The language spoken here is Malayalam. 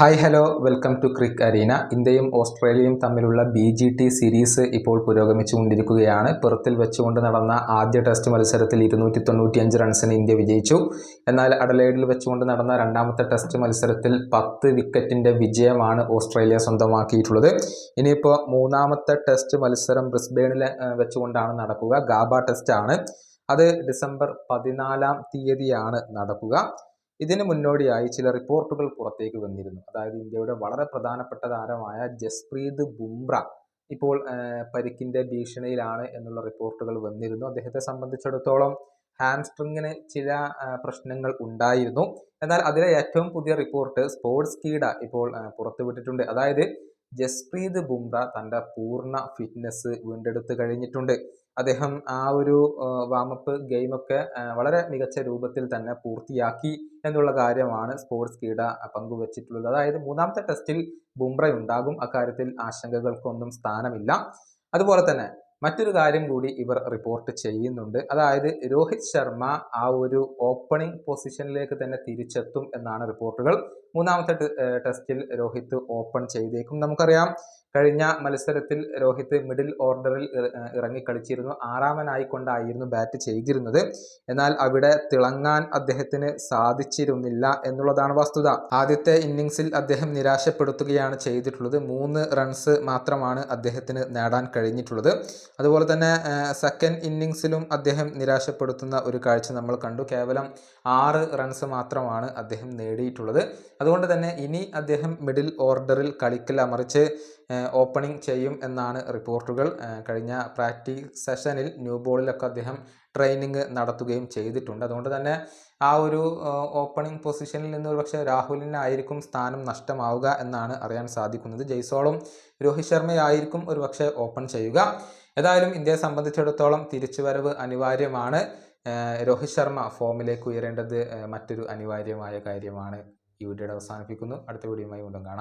Hi hello welcome to Crick Arena ഇന്ത്യയും ഓസ്ട്രേലിയയും തമ്മിലുള്ള ബി ജി ടി സീരീസ് ഇപ്പോൾ പുരോഗമിച്ചുകൊണ്ടിരിക്കുകയാണ്. പുറത്തിൽ വെച്ചുകൊണ്ട് നടന്ന ആദ്യ ടെസ്റ്റ് മത്സരത്തിൽ ഇരുന്നൂറ്റി തൊണ്ണൂറ്റിയഞ്ച് റൺസിന് ഇന്ത്യ വിജയിച്ചു. എന്നാൽ അഡലൈഡിൽ വെച്ചുകൊണ്ട് നടന്ന രണ്ടാമത്തെ ടെസ്റ്റ് മത്സരത്തിൽ പത്ത് വിക്കറ്റിന്റെ വിജയമാണ് ഓസ്ട്രേലിയ സ്വന്തമാക്കിയിട്ടുള്ളത്. ഇനിയിപ്പോൾ മൂന്നാമത്തെ ടെസ്റ്റ് മത്സരം ബ്രിസ്ബെയിനിൽ വെച്ചുകൊണ്ടാണ് നടക്കുക. ഗാബ ടെസ്റ്റ് ആണ്. അത് ഡിസംബർ പതിനാലാം തീയതിയാണ് നടക്കുക. ഇതിന് മുന്നോടിയായി ചില റിപ്പോർട്ടുകൾ പുറത്തേക്ക് വന്നിരുന്നു. അതായത് ഇന്ത്യയുടെ വളരെ പ്രധാനപ്പെട്ട താരമായ ജസ്പ്രീത് ബുംറ ഇപ്പോൾ പരിക്കിന്റെ ഭീഷണിയിലാണ് എന്നുള്ള റിപ്പോർട്ടുകൾ വന്നിരുന്നു. അദ്ദേഹത്തെ സംബന്ധിച്ചിടത്തോളം ഹാംസ്ട്രിങ്ങിന് ചില പ്രശ്നങ്ങൾ ഉണ്ടായിരുന്നു. എന്നാൽ അതിലെ ഏറ്റവും പുതിയ റിപ്പോർട്ട് സ്പോർട്സ് കീഡ ഇപ്പോൾ പുറത്തുവിട്ടിട്ടുണ്ട്. അതായത് ജസ്പ്രീത് ബുംറ തന്റെ പൂർണ ഫിറ്റ്നസ് വീണ്ടെടുത്തു കഴിഞ്ഞിട്ടുണ്ട്. അദ്ദേഹം ആ ഒരു വാമപ്പ് ഗെയിമൊക്കെ വളരെ മികച്ച രൂപത്തിൽ തന്നെ പൂർത്തിയാക്കി എന്നുള്ള കാര്യമാണ് സ്പോർട്സ് കീട പങ്കുവച്ചിട്ടുള്ളത്. അതായത് മൂന്നാമത്തെ ടെസ്റ്റിൽ ബുംറ ഉണ്ടാകും. അക്കാര്യത്തിൽ ആശങ്കകൾക്കൊന്നും സ്ഥാനമില്ല. അതുപോലെ തന്നെ മറ്റൊരു കാര്യം കൂടി ഇവർ റിപ്പോർട്ട് ചെയ്യുന്നുണ്ട്. അതായത് രോഹിത് ശർമ്മ ആ ഒരു ഓപ്പണിംഗ് പൊസിഷനിലേക്ക് തന്നെ തിരിച്ചെത്തും എന്നാണ് റിപ്പോർട്ടുകൾ മൂന്നാമത്തെ ടെസ്റ്റിൽ രോഹിത് ഓപ്പൺ ചെയ്തേക്കും. നമുക്കറിയാം കഴിഞ്ഞ മത്സരത്തിൽ രോഹിത് മിഡിൽ ഓർഡറിൽ ഇറങ്ങി കളിച്ചിരുന്നു. ആറാമനായിക്കൊണ്ടായിരുന്നു ബാറ്റ് ചെയ്തിരുന്നത്. എന്നാൽ അവിടെ തിളങ്ങാൻ അദ്ദേഹത്തിന് സാധിച്ചിരുന്നില്ല എന്നുള്ളതാണ് വസ്തുത. ആദ്യത്തെ ഇന്നിങ്സിൽ അദ്ദേഹം നിരാശപ്പെടുത്തുകയാണ് ചെയ്തിട്ടുള്ളത്. മൂന്ന് റൺസ് മാത്രമാണ് അദ്ദേഹത്തിന് നേടാൻ കഴിഞ്ഞിട്ടുള്ളത്. അതുപോലെ തന്നെ സെക്കൻഡ് ഇന്നിങ്സിലും അദ്ദേഹം നിരാശപ്പെടുത്തുന്ന ഒരു കാഴ്ച നമ്മൾ കണ്ടു. കേവലം ആറ് റൺസ് മാത്രമാണ് അദ്ദേഹം നേടിയിട്ടുള്ളത്. അതുകൊണ്ട് തന്നെ ഇനി അദ്ദേഹം മിഡിൽ ഓർഡറിൽ കളിക്കില്ല മറിച്ച് ഓപ്പണിംഗ് ചെയ്യും എന്നാണ് റിപ്പോർട്ടുകൾ. കഴിഞ്ഞ പ്രാക്ടീസ് സെഷനിൽ ന്യൂ ബോളിലൊക്കെ അദ്ദേഹം ട്രെയിനിങ് നടത്തുകയും ചെയ്തിട്ടുണ്ട്. അതുകൊണ്ട് തന്നെ ആ ഒരു ഓപ്പണിംഗ് പൊസിഷനിൽ നിന്ന് ഒരുപക്ഷെ രാഹുലിനായിരിക്കും സ്ഥാനം നഷ്ടമാവുക എന്നാണ് അറിയാൻ സാധിക്കുന്നത്. ജയ്സോളും രോഹിത് ശർമ്മയായിരിക്കും ഒരുപക്ഷെ ഓപ്പൺ ചെയ്യുക. ഏതായാലും ഇന്ത്യയെ സംബന്ധിച്ചിടത്തോളം തിരിച്ചുവരവ് അനിവാര്യമാണ്. രോഹിത് ശർമ്മ ഫോമിലേക്ക് ഉയരേണ്ടത് മറ്റൊരു അനിവാര്യമായ കാര്യമാണ്. ഈ വീഡിയോയുടെ അവസാനിപ്പിക്കുന്നു. അടുത്ത വീഡിയോയുമായി വീണ്ടും കാണാം.